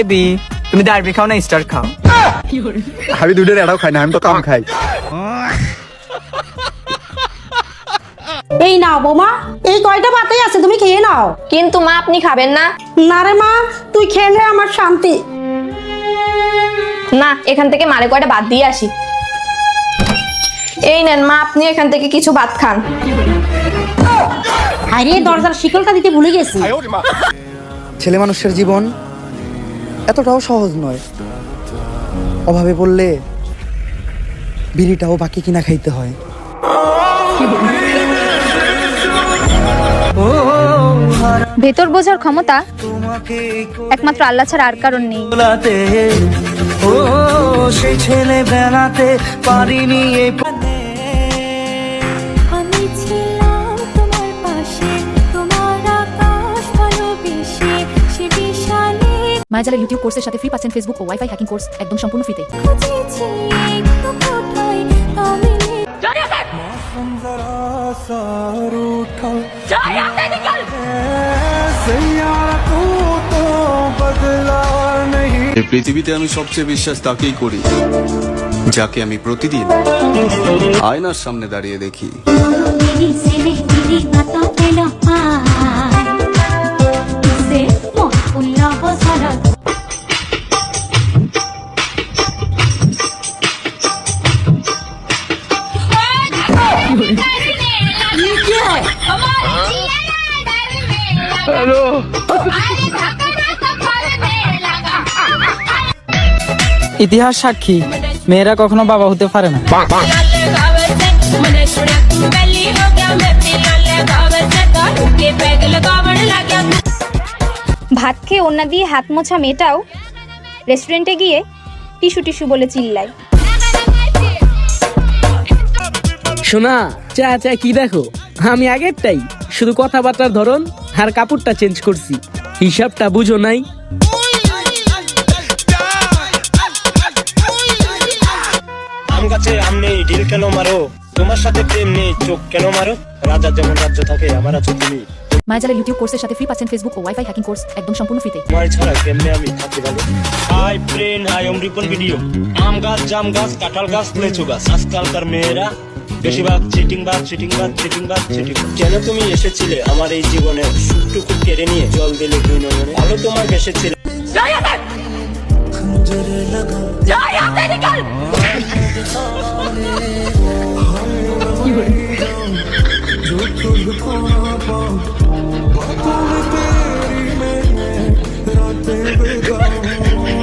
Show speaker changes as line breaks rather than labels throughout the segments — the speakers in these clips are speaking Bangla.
এবি তুমি ডারবি খাও না স্টার খাও।
আমি দুধের এটাও খাই না আমি তো কম খাই।
এই নাও বৌমা এই কয়টা ভাতেই আছে তুমি খেয়ে নাও।
কিন্তু মা আপনি খাবেন না।
না রে মা তুই খেলে আমার শান্তি।
না এখান থেকে মারে কয়টা বাদ দিয়ে আসি। এই নেন মা আপনি এখান থেকে কিছু ভাত খান।
আরে দরজার শিকলটা দিতে ভুলে গেছি।
ছেলে মানুষের জীবন এতটাও সহজ নয়। অভাবে বললে বিড়িটাও বাকি কিনা খাইতে হয়।
ভেতর বোঝার ক্ষমতা একমাত্র আল্লাহ ছাড়া আর কারণ নেই।
ও সেই ছেলে বেলাতে পারিনি
মায়াজালের ইউটিউব কোর্সের সাথে ফ্রি পাচ্ছেন ফেসবুক ও ওয়াইফাই হ্যাকিং কোর্স একদম সম্পূর্ণ ফ্রিতে
পৃথিবীতে আমি সবচেয়ে বিশ্বাস তাকেই করি, যাকে আমি প্রতিদিন আয়নার সামনে দাঁড়িয়ে দেখি।
ইতিহাস সাক্ষী মেয়েরা কখনো বাবা হতে পারে না।
ভাত খেয়ে ওন্না দিয়ে হাত মোছা মেয়েটাও রেস্টুরেন্টে গিয়ে টিস্যু টিস্যু বলে চিল্লায়।
শোনা চা চা কি দেখো? আমি আগেরটাই। শুধু কথাবার্তার ধরন আর কাপড়টা চেঞ্জ করছি। হিসাবটা বুঝো নাই?
আম গাছে আম নেই ঢিল কেন মারো? তোমার সাথে প্রেম নেই চোখ কেন মারো? রাজার যেমন রাজ্য থাকে আমার আছো তুমি।
মায়াজালের ইউটিউব কোর্সের সাথে ফ্রি পাচ্ছেন ফেসবুক ও ওয়াইফাই হ্যাকিং কোর্স একদম সম্পূর্ণ ফ্রিতে
তোমার ছাড়া কেমনে আমি থাকতে পারব হাই ফ্রেন্ড হাই ভিডিও। আম গাছ জাম গাছ কাঁঠাল গাছ লেচু গাছ। আজকালকার মেয়েরা বেশিরভাগ চিটিং বাদ চিটিং বাদ চিটিং বাদ চিটিং কেন তুমি এসেছিলে আমার এই জীবনে সুটুকু কেড়ে নিয়ে জল দিলে দুই নয়নে? ভালো তোমার বেসেছিলে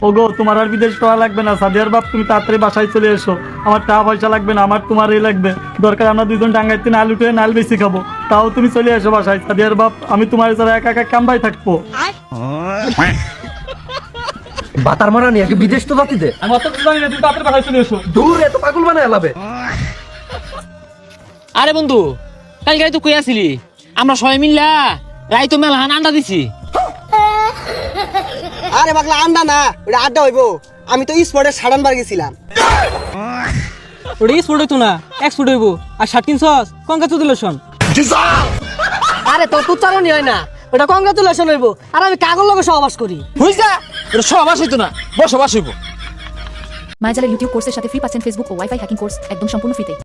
ওগো তোমার আর বিদেশ করা লাগবে না। সাদিয়ার বাপ তুমি তাড়াতাড়ি বাসায় চলে এসো। আমার টাকা পয়সা লাগবে না আমার তোমার এই লাগবে। দরকার আমরা দুজন ডাঙ্গাইতে নাল উঠে নাল বেশি খাব। তাও তুমি চলে এসো বাসায়। সাদিয়ার বাপ আমি তোমার ছাড়া একা একা কামবাই থাকব।
বাতার মারা নিয়ে বিদেশ তো
আমি অত জানি না তুমি তাড়াতাড়ি বাসায় চলে এসো।
দূর এত পাগল বানায়
আরে বন্ধু কালকে তো কই আসিলি? আমরা সবাই মিল্লা রাই তো মেলহান আন্ডা দিছি।
আরে বাকলা আন্ডা না ওটা আড্ডা হইবো। আমি তো স্পোর্টে সাড়ান বার গেছিলাম।
ওটা স্পোর্ট হইতো না? এক্সপোর্ট হইব। আর কিনছস? কংগ্রাচুলেশন আরে তোর উচ্চারণই হয় না। ওটা কংগ্রাচুলেশন হইবো। আর আমি কাগজ লগে সহবাস করি।
বুঝছা ওটা সহবাস হইতো না। বসবাস হইব।
মায়াজালের ইউটিউব কোর্সের সাথে ফ্রি পাচ্ছেন ফেসবুক ও ওয়াইফাই হ্যাকিং কোর্স একদম সম্পূর্ণ ফ্রিতে